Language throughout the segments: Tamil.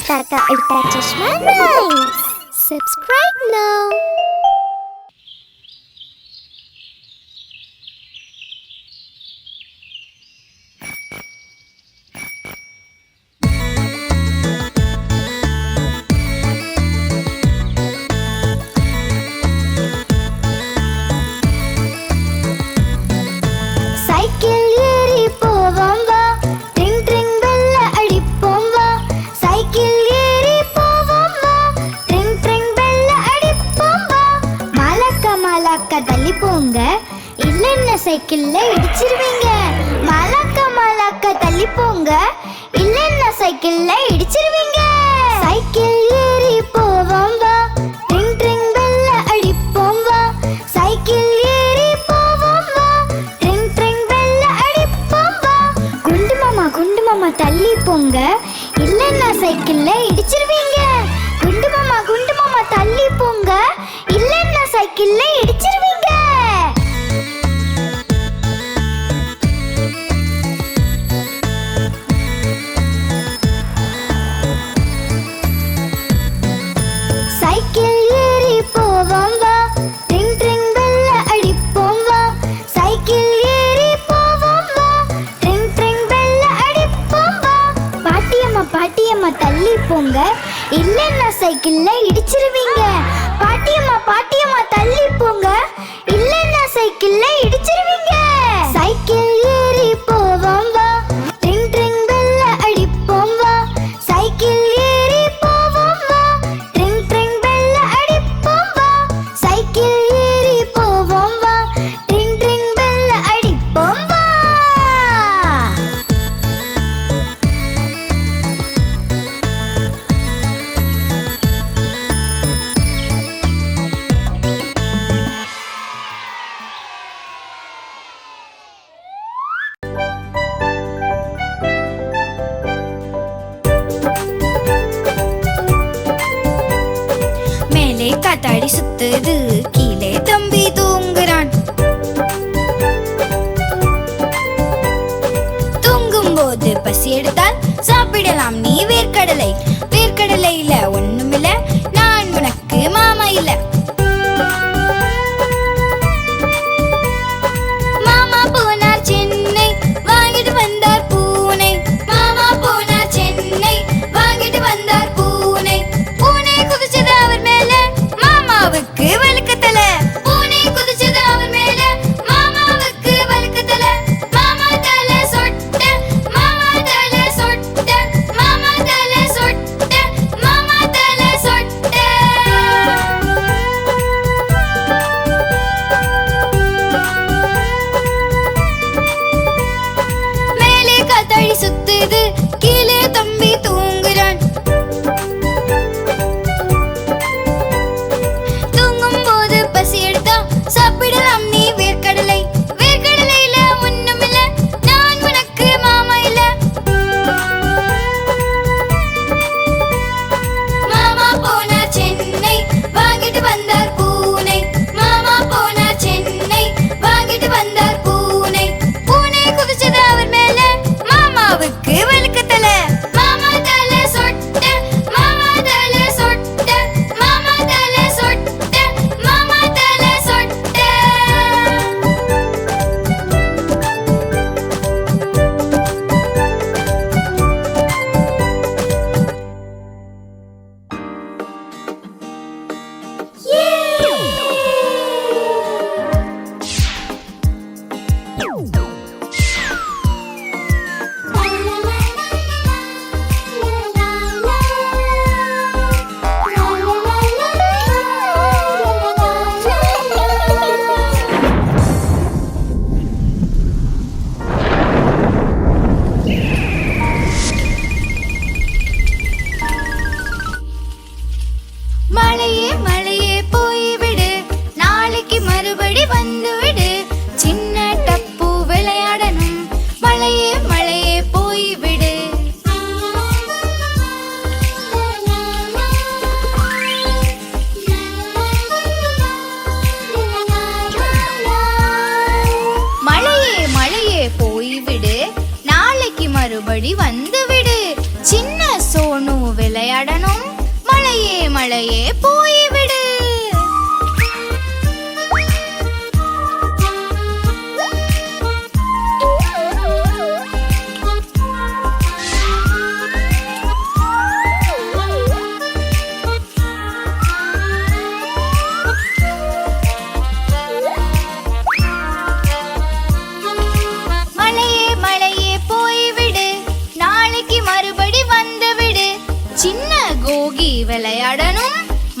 Gitarka Ultra Chashma Subscribe now. மலாக்கா தள்ளி போங்க இல்லைன்ன சைக்கிள்ல இடிச்சிருவீங்க. மலாக்கா மலாக்கா தள்ளி போங்க. இல்லைன்ன சைக்கிள்ல இடிச்சிருவீங்க. சைக்கிள் ஏறி போவோம் வா. ட்ரிங் ட்ரிங் பெல்ல அடிப்போம் வா. சைக்கிள் ஏறி போவோம் வா. ட்ரிங் ட்ரிங் பெல்ல அடிப்போம் வா. குண்டு மாமா குண்டு மாமா தள்ளி போங்க. இல்லைன்னா சைக்கிள்ல சைக்கிள்ல இடிச்சிருவீங்க. பாட்டியம்மா பாட்டியம்மா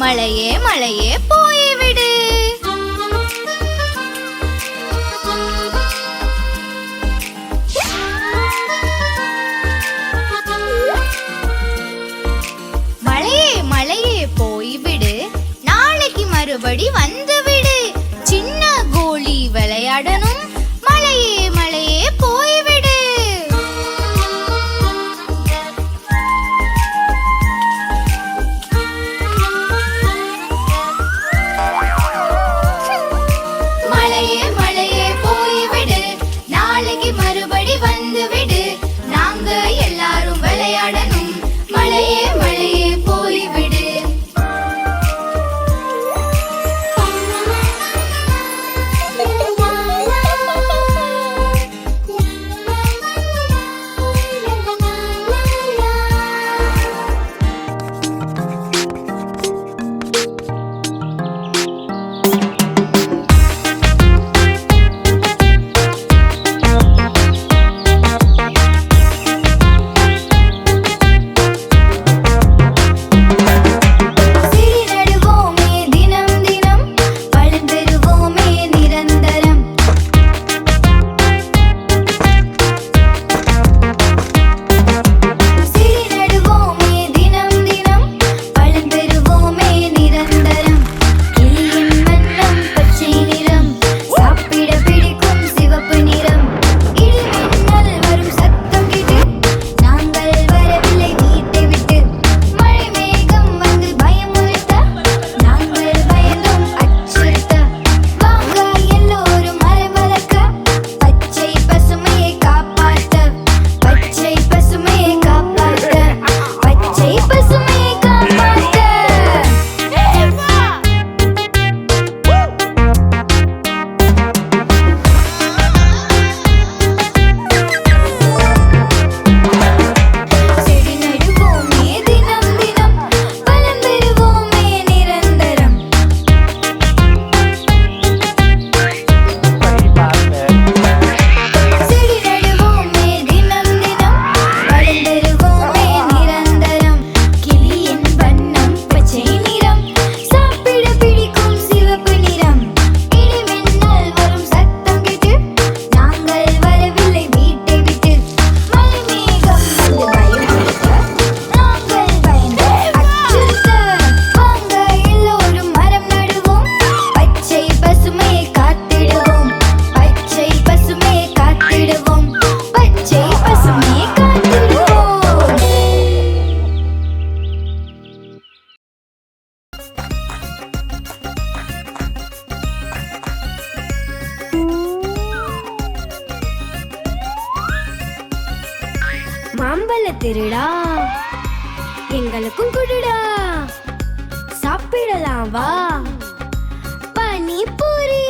மழையே மழையே போய்விடு மழையே மழையே போய்விடு நாளைக்கு மறுபடி வந்து மாம்பழ திருடா. எங்களுக்கும் குடுடா. சாப்பிடலாம் வா. பானிபூரி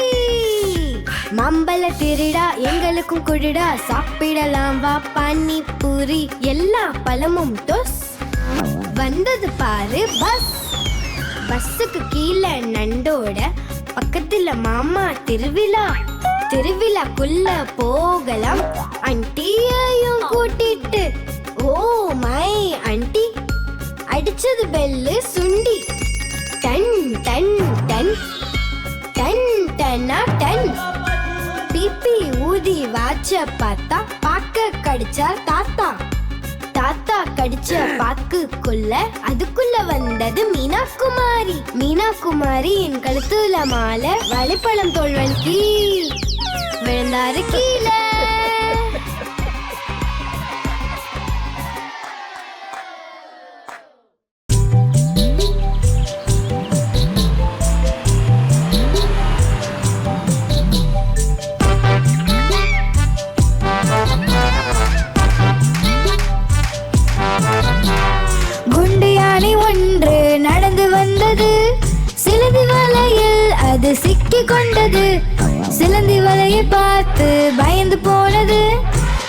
மாம்பழ திருடா எங்களுக்கும் குடுடா. சாப்பிடலாம் வா பானிபூரி எல்லா பழமும் டொஸ். வந்தது பாரு பஸ். பஸ்ஸுக்கு கீழே நண்டோட பக்கத்துல மாமா திருவிழா. திருவிழாக்குள்ள போகலாம். அண்டியையும் கூட்டிட்டு ஓ மை அண்டி அடிச்சது பெல்லு சுண்டி. டன் டன் டன். டன் டன்னா டன். பிபி ஊதி வாச்ச பார்த்தா பாக்க கடிச்சா தாத்தா. தாத்தா கடிச்ச பாக்குக்குள்ள அதுக்குள்ள வந்தது மீனா குமாரி மீனா குமாரி என் கழுத்துல மாலை வலைப்பழம் தோல்வன் கீழ். விழுந்தாரு கீழே. சிக்கி கொண்டது சிலந்தி வலையை பார்த்து பயந்து போனது.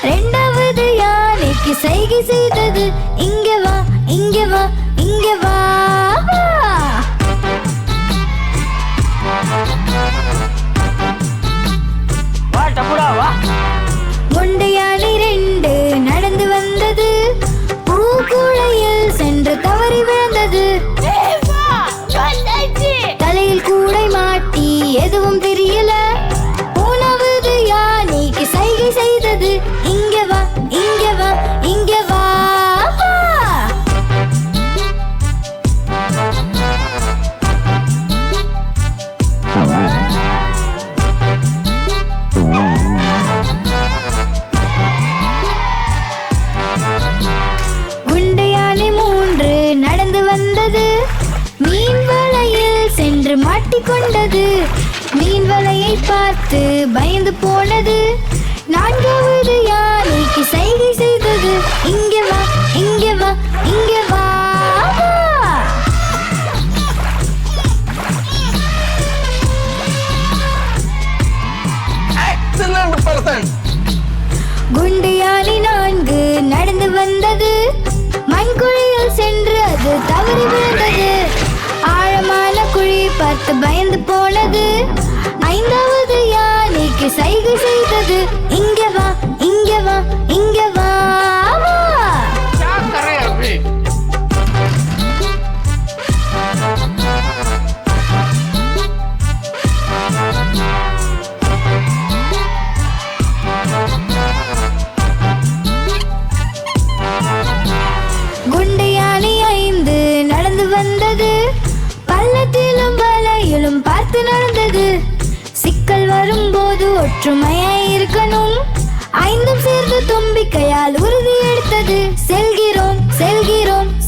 ரெண்டாவது யானைக்கு சைகை செய்தது. இங்க வா இங்க வா இங்க வா. வா டப்புடா வா. குண்டியாலி நான்கு நடந்து வந்தது. மண்குழியில் சென்று அது தவறி விழுந்தது. ஆழமான குழி பார்த்து பயந்து போனது. ஐந்தாவது யானைக்கு சைகை செய்தது. இங்க வா இங்க வா இங்க வா. ஒற்றுமையா இருக்கணும். ஐந்தும் சேர்ந்து தும்பிக்கையால் உறுதி எடுத்தது செல்கிறோம் செல்கிறோம்.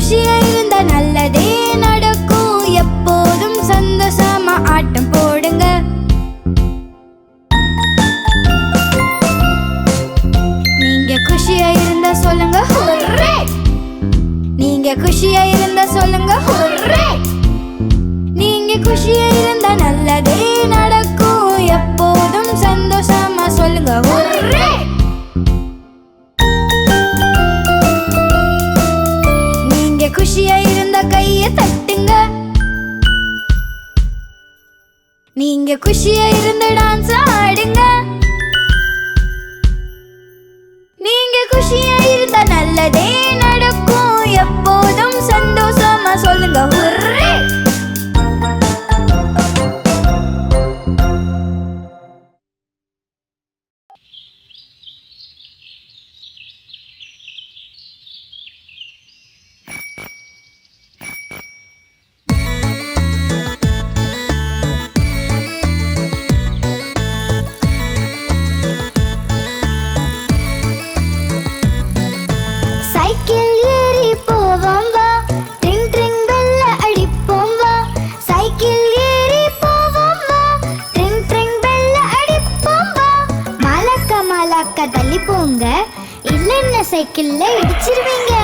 し合えるんだな சைக்கிள்ல இடிச்சிருவீங்க.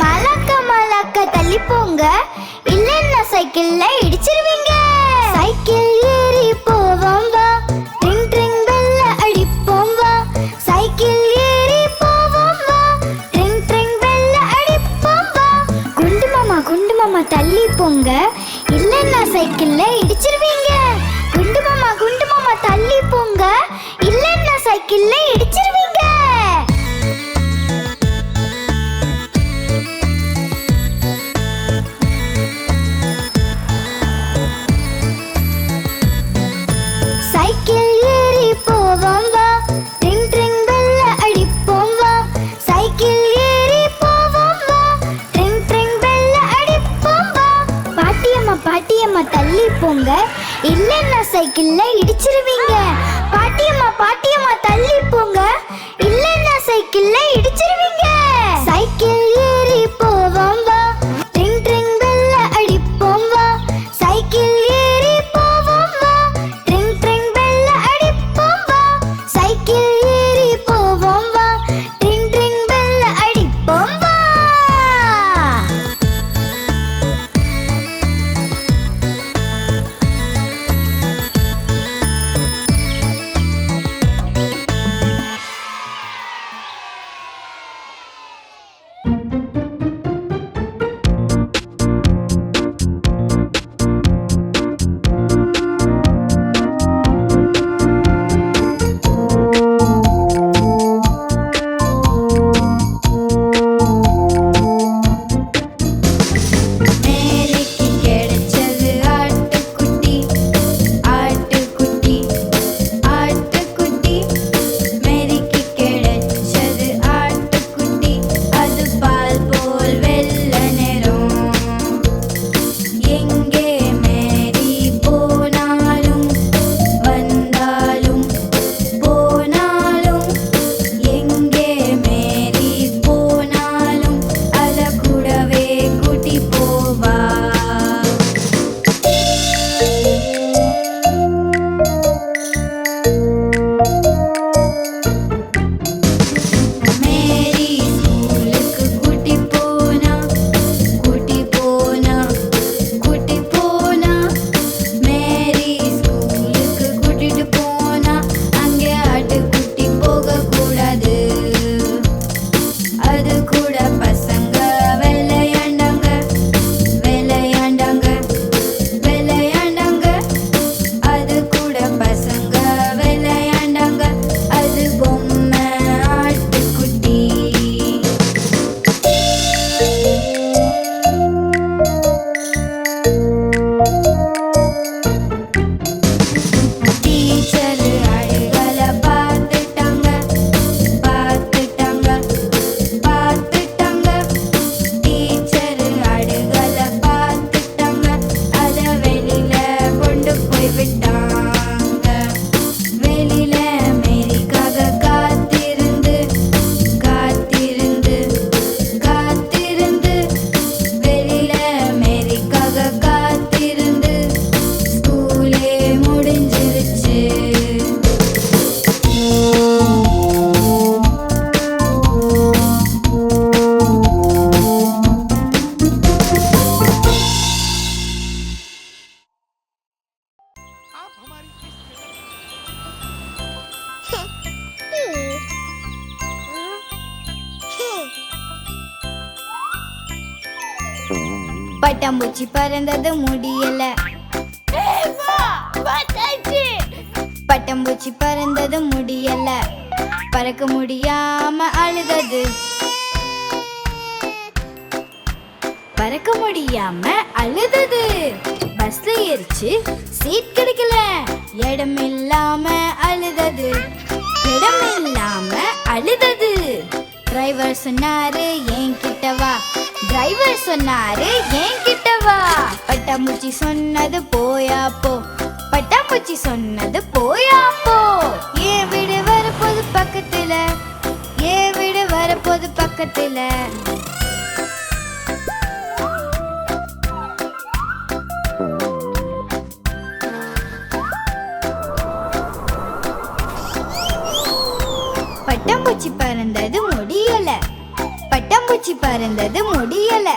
மலக்க மலக்க தள்ளி போங்க இல்லைன்னா சைக்கிள்ல இடிச்சிருவீங்க. பட்டாம்பூச்சி பறந்தது முடியல. பட்டாம்பூச்சி பறந்தது முடியல. பறக்க முடியாம அழுதது. பறக்க முடியாம அழுதது. பஸ்ல ஏறிச்சு சீட் கிடைக்கல. இடம் இல்லாம அழுதது. இடம் இல்லாம அழுதது. டிரைவர் சொன்னாரு என் கிட்ட வா. டிரைவர் சொன்னாரு என்கிட்ட வா. பட்டாம்பூச்சி சொன்னது போயா போ. பட்டாம்பூச்சி சொன்னது போயா போ. ஏன் வீடு வரப்போது பக்கத்துல. ஏன் வீடு வரப்போது பக்கத்துல. பட்டாம்பூச்சி பறந்தது முடியலை. பூச்சி பறந்தது முடியல.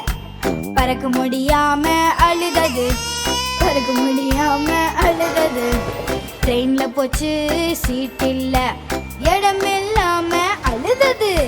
பறக்க முடியாம அழுதது. பறக்க முடியாம அழுதது. ட்ரெயின்ல போச்சு சீட் இல்ல. இடம் இல்லாம அழுதது.